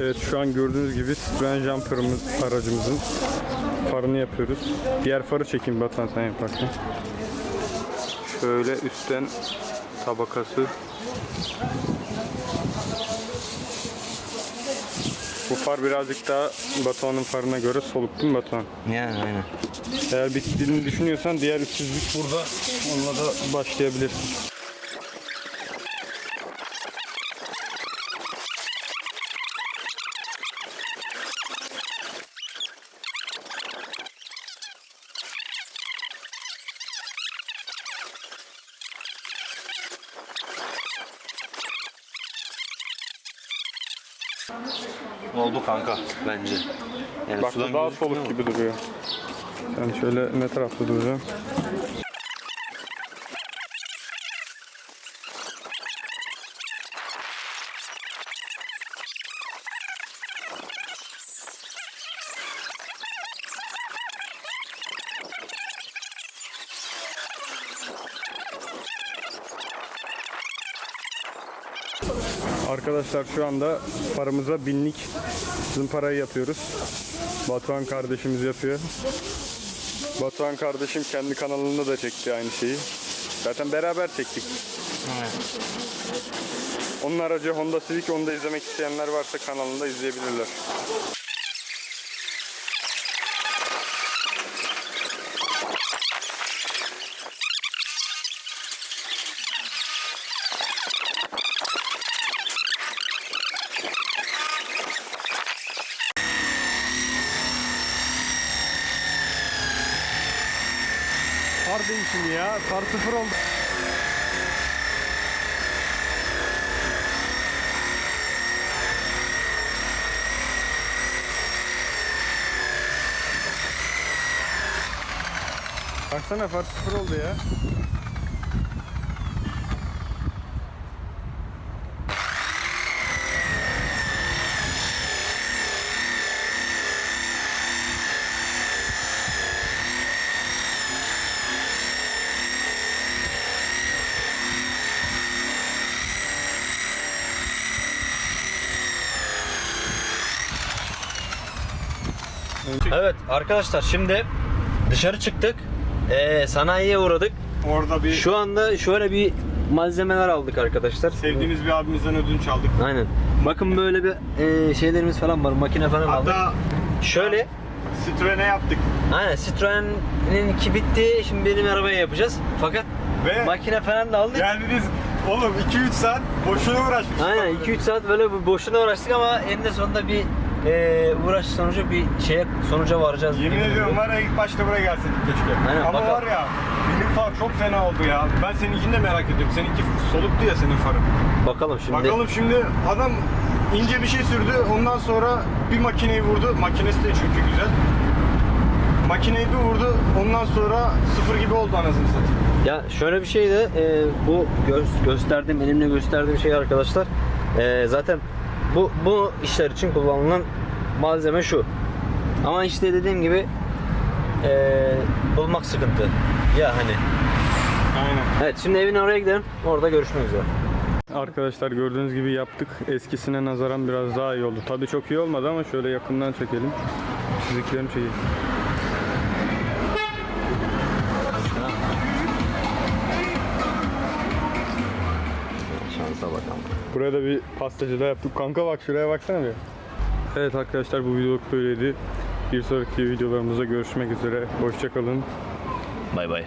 Evet şu an gördüğünüz gibi Citroen jumper'ımız aracımızın farını yapıyoruz. Diğer farı çekeyim Batuhan sen yaparken. Şöyle üstten tabakası. Bu far birazcık daha Batuhan'ın farına göre soluk değil mi Batuhan? Yani aynen. Eğer bittiğini düşünüyorsan diğer 300'lük burada onunla da başlayabilirsin. Oldu kanka bence. Yani Bak bu sudan daha gözükmüyor soluk mu? gibi duruyor. Sen şöyle ne tarafta duracağım? Arkadaşlar şu anda paramıza binlik zımparayı yapıyoruz. Batuhan kardeşimiz yapıyor. Batuhan kardeşim kendi kanalında da çekti aynı şeyi. Zaten beraber çektik. Evet. Onun aracı Honda Civic. Onu da izlemek isteyenler varsa kanalında izleyebilirler. Far değişimi ya. Far sıfır oldu. Baksana far sıfır oldu ya. Evet arkadaşlar şimdi dışarı çıktık. Ee, sanayiye uğradık. Orada bir Şu anda şöyle bir malzemeler aldık arkadaşlar. sevdiğimiz bir abimizden ödünç aldık. Aynen. Bakın böyle bir e, şeylerimiz falan var. Makine falan aldık. Hatta Şöyle Citroen'e yaptık. Aynen Citroen'in ki bitti. Şimdi benim arabaya yapacağız. Fakat Ve makine falan da aldık. yani biz oğlum 2-3 saat boşuna uğraşmışız. Aynen 2-3 saat böyle boşuna uğraştık ama eninde sonunda bir e, uğraş sonucu bir şeye sonuca varacağız. Yemin gibi ediyorum duruyor. var ya ilk başta buraya gelsin keşke. Aynen, Ama bakalım. var ya benim far çok fena oldu ya. Ben seninkini de merak ediyorum. Seninki soluktu ya senin farın. Bakalım şimdi. Bakalım şimdi adam ince bir şey sürdü. Ondan sonra bir makineyi vurdu. Makinesi de çünkü güzel. Makineyi bir vurdu. Ondan sonra sıfır gibi oldu anasını satayım. Ya şöyle bir şey de e, bu gö- gösterdiğim elimle gösterdiğim şey arkadaşlar e, zaten bu bu işler için kullanılan malzeme şu. Ama işte dediğim gibi e, bulmak sıkıntı. Ya hani. Aynen. Evet şimdi evin oraya gidelim. Orada görüşmek üzere. Arkadaşlar gördüğünüz gibi yaptık. Eskisine nazaran biraz daha iyi oldu. Tadı çok iyi olmadı ama şöyle yakından çekelim. Çiziklerini çekeyim. Şansa bakalım. Buraya da bir pastacı da yaptık. Kanka bak şuraya baksana bir. Evet arkadaşlar bu videoluk böyleydi. Bir sonraki videolarımızda görüşmek üzere. Hoşçakalın. Bay bay.